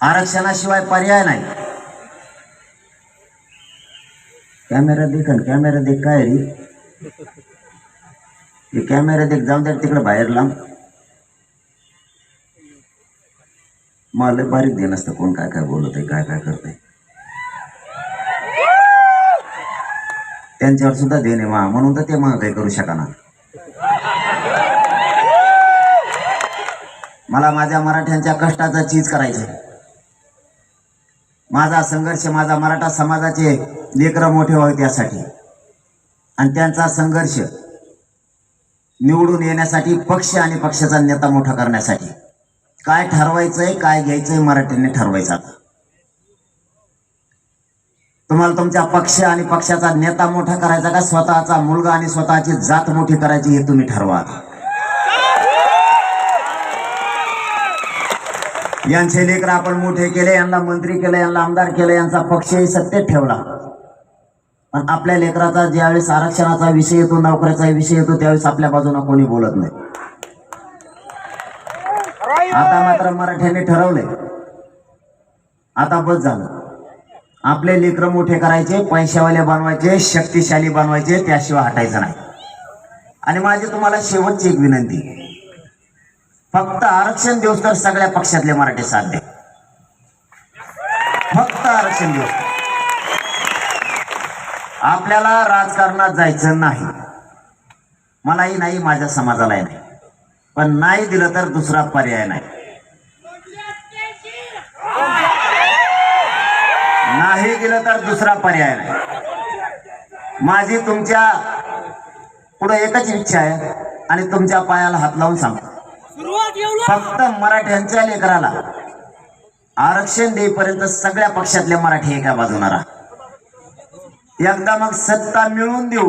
आरक्षणाशिवाय पर्याय नाही. कॅमेरा देख कॅमेरा देख काय रे? कॅमेरा देख जाऊन द्या तिकडे बाहेर लांब. मला बारीक दे नसतं कोण काय काय बोलत आहे काय काय करतंय. त्यांच्यावर सुद्धा देणे मा म्हणून तर ते मग काही करू शकणार मला माझ्या मराठ्यांच्या कष्टाचा चीज करायचं माझा संघर्ष माझा मराठा समाजाचे लेकरं मोठे व्हावे त्यासाठी. आणि त्यांचा संघर्ष निवडून येण्यासाठी पक्ष आणि पक्षाचा नेता मोठा करण्यासाठी. काय ठरवायचंय काय घ्यायचंय मराठीने ठरवायचं आता. तुम्हाला तुमच्या पक्ष आणि पक्षाचा नेता मोठा करायचा का? स्वतःचा मुलगा आणि स्वतःची जात मोठी करायची हे तुम्ही ठरवा यांचे लेकर आपण मोठे केले यांना मंत्री केले यांना आमदार केले यांचा पक्षही सत्तेत ठेवला. पण आपल्या लेकराचा ज्यावेळेस आरक्षणाचा विषय येतो नोकऱ्याचा विषय येतो त्यावेळेस आपल्या बाजूला कोणी बोलत नाही. आता मात्र मराठ्यांनी ठरवलंय. आता बस झालं. आपले लेकर मोठे करायचे पैशावाले बनवायचे शक्तिशाली बनवायचे त्याशिवाय हटायचं नाही. आणि माझी तुम्हाला शेवटची एक विनंती फक्त आरक्षण दिवस तर सगळ्या पक्षातले मराठी साथ फक्त आरक्षण दिवस. आपल्याला राजकारणात जायचं नाही. मलाही नाही माझ्या समाजालाही नाही. पण नाही दिलं तर दुसरा पर्याय नाही. नाही दिलं तर दुसरा पर्याय नाही. माझी तुमच्यापुढे एकच इच्छा आहे आणि तुमच्या पायाला हात लावून सांगतो. फक्त मराठ्यांच्या लेकराला. आरक्षण देईपर्यंत सगळ्या पक्षातले मराठी एका बाजूला राहा. एकदा मग सत्ता मिळवून देऊ.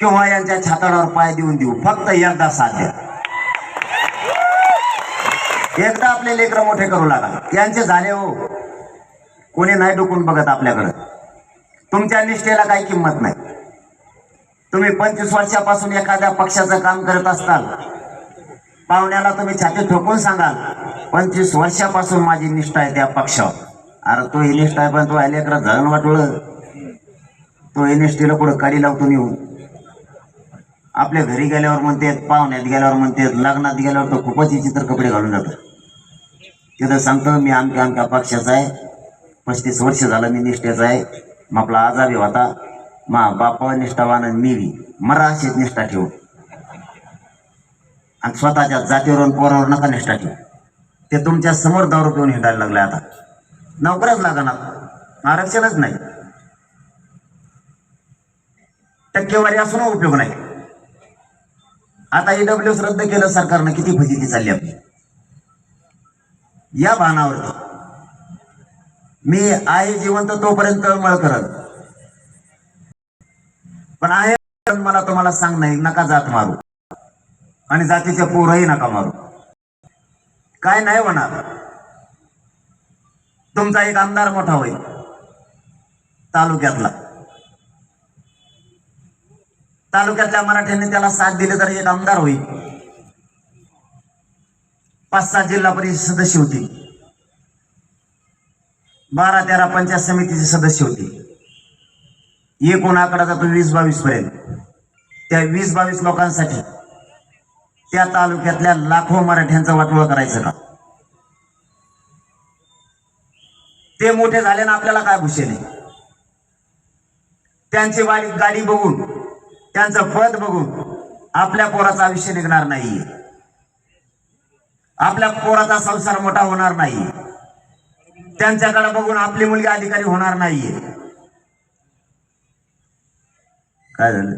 किंवा यांच्या छाताडावर पाय देऊन देऊ. फक्त एकदा साध्य. एकदा आपले लेकर मोठे करू लागा. यांचे झाले हो. कोणी नाही डुकून बघत आपल्याकडं. तुमच्या निष्ठेला काही किंमत नाही. तुम्ही पंचवीस वर्षापासून एखाद्या पक्षाचं काम करत असताल. पाहुण्याला तुम्ही छाती ठोकून सांगाल पंचवीस वर्षापासून माझी निष्ठा आहे त्या पक्षावर. अरे तो ही निष्ठा आहे पण तो लेकरा धरण वाटोळ. तो ही निष्ठेला पुढे काडी लावतो येऊन आपल्या घरी गेल्यावर म्हणते पाहुण्यात गेल्यावर म्हणते लग्नात गेल्यावर तो खूपच चित्र कपडे घालून जातो तिथं सांगतो मी आमक्या आमक्या पक्षाचा आहे. पस्तीस वर्ष झालं मी निष्ठेचा आहे. मग आपला आजारी होता. मा बापा निष्ठावान मी बी. मरा अशीच निष्ठा ठेवू आणि स्वतःच्या जातीवर पोरावर नका निष्ठा ठेवू. ते तुमच्यासमोर दारू पिऊन हिंडायला लागले आता. नोकऱ्याच लागणार आरक्षणच नाही. टक्केवारी असून उपयोग नाही. आता ईडब्ल्यू रद्द केलं सरकारनं किती फजिती चालली आपली. या भानावरती. मी आहे जिवंत तोपर्यंत मळ करत पण आहे मला तुम्हाला सांग नाही नका जात मारू. आणि जातीचे पोरही नका मारू. काय नाही होणार. तुमचा एक आमदार मोठा होईल. तालुक्यातला. तालुक्यातल्या मराठ्यांनी त्याला साथ दिली तर एक आमदार होईल. पाच सात जिल्हा परिषद सदस्य होती बारा तेरा पंचायत समितीचे सदस्य होते एकूण आकडा जातो वीस बावीस पर्यंत. त्या वीस बावीस लोकांसाठी त्या तालुक्यातल्या लाखो मराठ्यांचं वाटोळ करायचं का? ते मोठे झाले ना आपल्याला काय भूषेल त्यांची वाडी गाडी बघून त्यांचं पद बघून आपल्या पोराचा आयुष्य निघणार नाहीये आपल्या पोराचा संसार मोठा होणार नाही. त्यांच्याकडे बघून आपली मुलगी अधिकारी होणार नाहीये काय झालं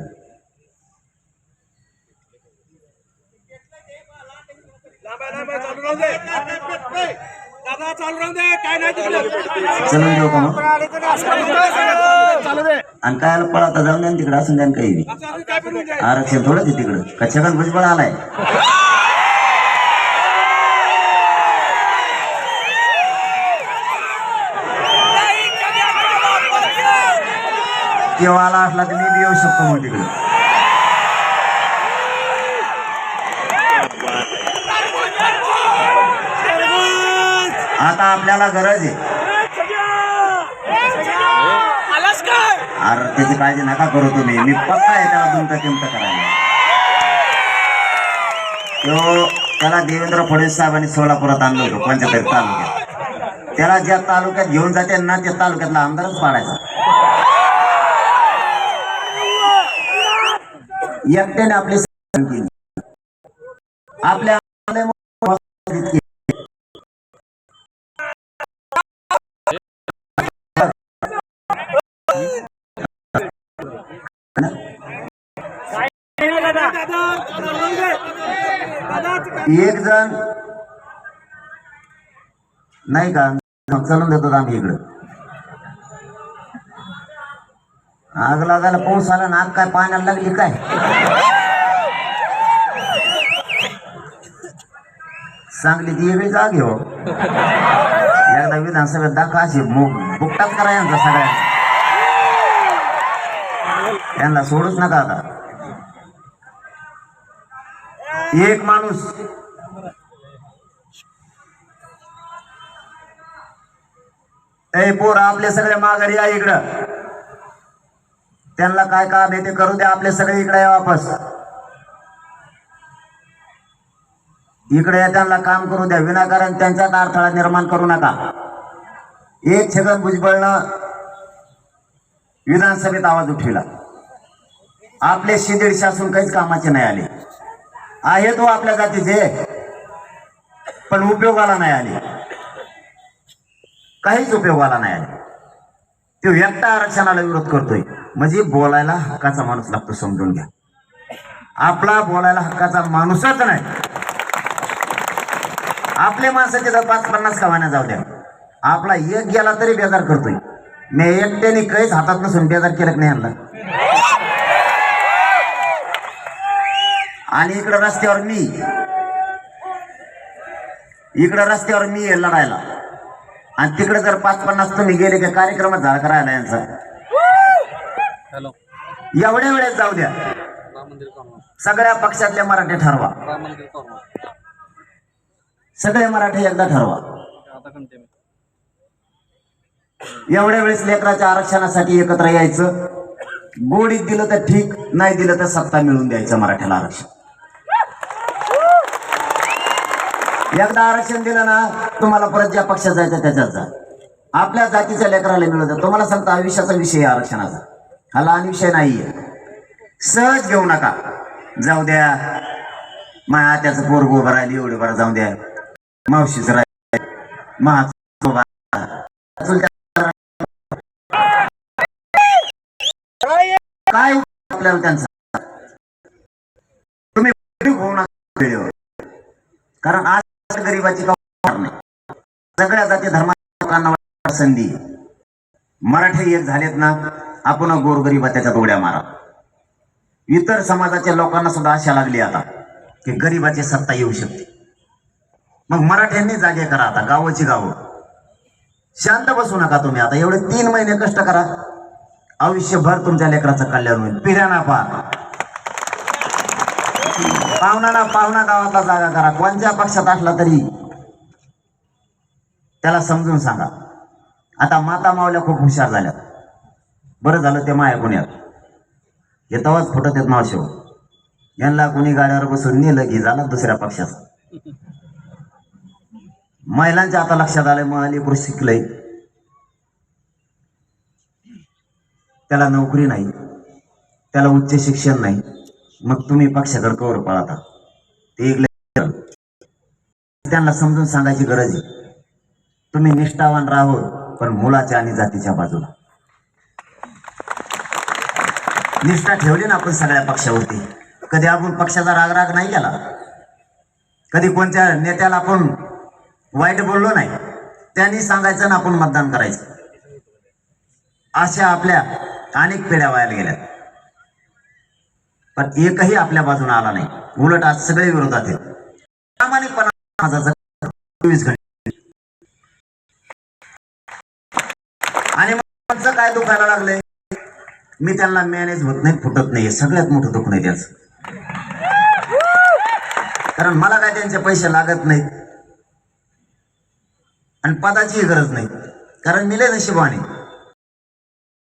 चालू राहू दे दादा चालू राहू दे. काय नाही तिकडे. चलून देऊ का मग चालू दे आणि काय पळा जाऊन द्या तिकडे असून द्या ना काही बी. आरक्षण थोडंच आहे तिकडं. कच्छाकन भुजबळ आलाय. तेव्हा आला असला तर मी बी येऊ शकतो मग तिकडे. आता आपल्याला गरज आहे. अरे त्याची काळजी नका करू तुम्ही. मी पक्का आहे त्याला तुमचा किंमत करायला. तो त्याला देवेंद्र फडणवीस साहेबांनी सोलापुरात आणलं होतं पंचतरी तालुक्यात. त्याला ज्या तालुक्यात घेऊन जाते ना त्या तालुक्यातला आमदारच पाडायचा. एकट्याने आपली. आपल्या इतकी दादा चालू राहून दे दादा एक जण. नाही का? मग चालून देतो आम्ही इकडं. आग लागायला पाऊस आला ना आग काय पाण्याला लागली काय? सांगली ती वेगळी जाग हो. एकदा विधानसभेत दाखवा अशी बुकटाच करा यांचा सगळ्या यांना सोडूच नका आता. एक माणूस. ए पोर आपले सगळे माघारी या इकडं. त्यांना काय काम आहे ते करू द्या आपले सगळे इकडे या वापस. इकडे या त्यांना काम करू द्या. विनाकारण त्यांच्यात अडथळा निर्माण करू नका. एक छगन भुजबळनं विधानसभेत आवाज उठविला. आपले शिदीडशे असून काहीच कामाचे नाही आले. आहे तो हो आपल्या जातीचे. पण उपयोगाला नाही आले. काहीच उपयोगाला नाही आले. तो एकटा आरक्षणाला विरोध करतोय. म्हणजे बोलायला हक्काचा माणूस लागतो समजून घ्या. आपला बोलायला हक्काचा माणूसच नाही. आपले माणसाचे जर पाच पन्नास कवाना जाऊ द्या. आपला एक गेला तरी बेजार करतोय. मी एकट्याने काहीच हातात नसून बेजार केलं नाही आणला? आणि इकडं रस्त्यावर मी. इकडं रस्त्यावर मी आहे लढायला. आणि तिकडे जर पाच पन्नास तुम्ही गेले का कार्यक्रमात झाला करायला यांचा. एवढ्या वेळेत जाऊ द्या. सगळ्या पक्षातले मराठे ठरवा. सगळे मराठे एकदा ठरवा. एवढ्या वेळेस लेकराच्या आरक्षणासाठी एकत्र यायचं. गोडीत दिलं तर ठीक नाही दिलं तर सत्ता मिळून द्यायचं मराठ्याला आरक्षण. एकदा आरक्षण दिलं ना तुम्हाला परत ज्या पक्षात जायचं त्याच्यात जा. आपल्या जातीच्या लेकराला मिळत तुम्हाला सांगता आयुष्याचा विषय आरक्षणाचा. हा लहान विषय नाहीये. सहज घेऊ नका. जाऊ द्या. माया त्याचं पोरग उभं राहिली एवढे बरं जाऊ द्या. मावशीच राहिली. महा काय आपल्याला त्यांचा? तुम्ही होऊ नका हो कारण आज गरीबाची का होणार नाही सगळ्या जाती धर्माच्या लोकांना संधी. मराठे मराठी एक झालेत ना आपण गोरगरीबा त्याच्यात उड्या मारा. इतर समाजाच्या लोकांना सुद्धा आशा लागली आता की गरीबाची सत्ता येऊ शकते. मग मराठ्यांनी जागे करा आता गावाची गावं. शांत बसू नका तुम्ही आता एवढे तीन महिने कष्ट करा. आयुष्यभर तुमच्या लेकराचं कल्याण होईल. पिढ्याना पा पाहुणा पाहुणा गावातला जागा करा. कोणत्या पक्षात असला तरी त्याला समजून सांगा. आता माता मावल्या खूप हुशार झाल्या. बरं झालं ते माया पुण्यात हे तवाच फुटत येत मावशेव यांना कुणी गाड्यावर बसून नेलं की झालं दुसऱ्या पक्षात महिलांच्या आता लक्षात आलंय मग अलीकडे शिकलंय. त्याला नोकरी नाही. त्याला उच्च शिक्षण नाही. मग तुम्ही पक्षाकडे कवर पळाता. ते एक लय- त्यांना समजून सांगायची गरज आहे. तुम्ही निष्ठावान राहो पण मुलाच्या आणि जातीच्या बाजूला. निष्ठा ठेवली ना आपण सगळ्या पक्षावरती. कधी आपण पक्षाचा रागराग नाही केला. कधी कोणत्या नेत्याला आपण वाईट बोललो नाही त्यांनी सांगायचं ना आपण मतदान करायचं. अशा आपल्या अनेक पिढ्या व्हायला गेल्या पण एकही आपल्या बाजूने आला नाही. उलट आज सगळे विरोधात आहेत. प्रामाणिकपणा माझा चोवीस घंटे. आणि मग काय दुखायला लागलंय? मी त्यांना मॅनेज होत नाही फुटत नाही. सगळ्यात मोठं दुःख नाही त्याच. कारण मला काय त्यांचे पैसे लागत नाहीत. आणि पदाचीही गरज नाही. कारण मिले नशिबाने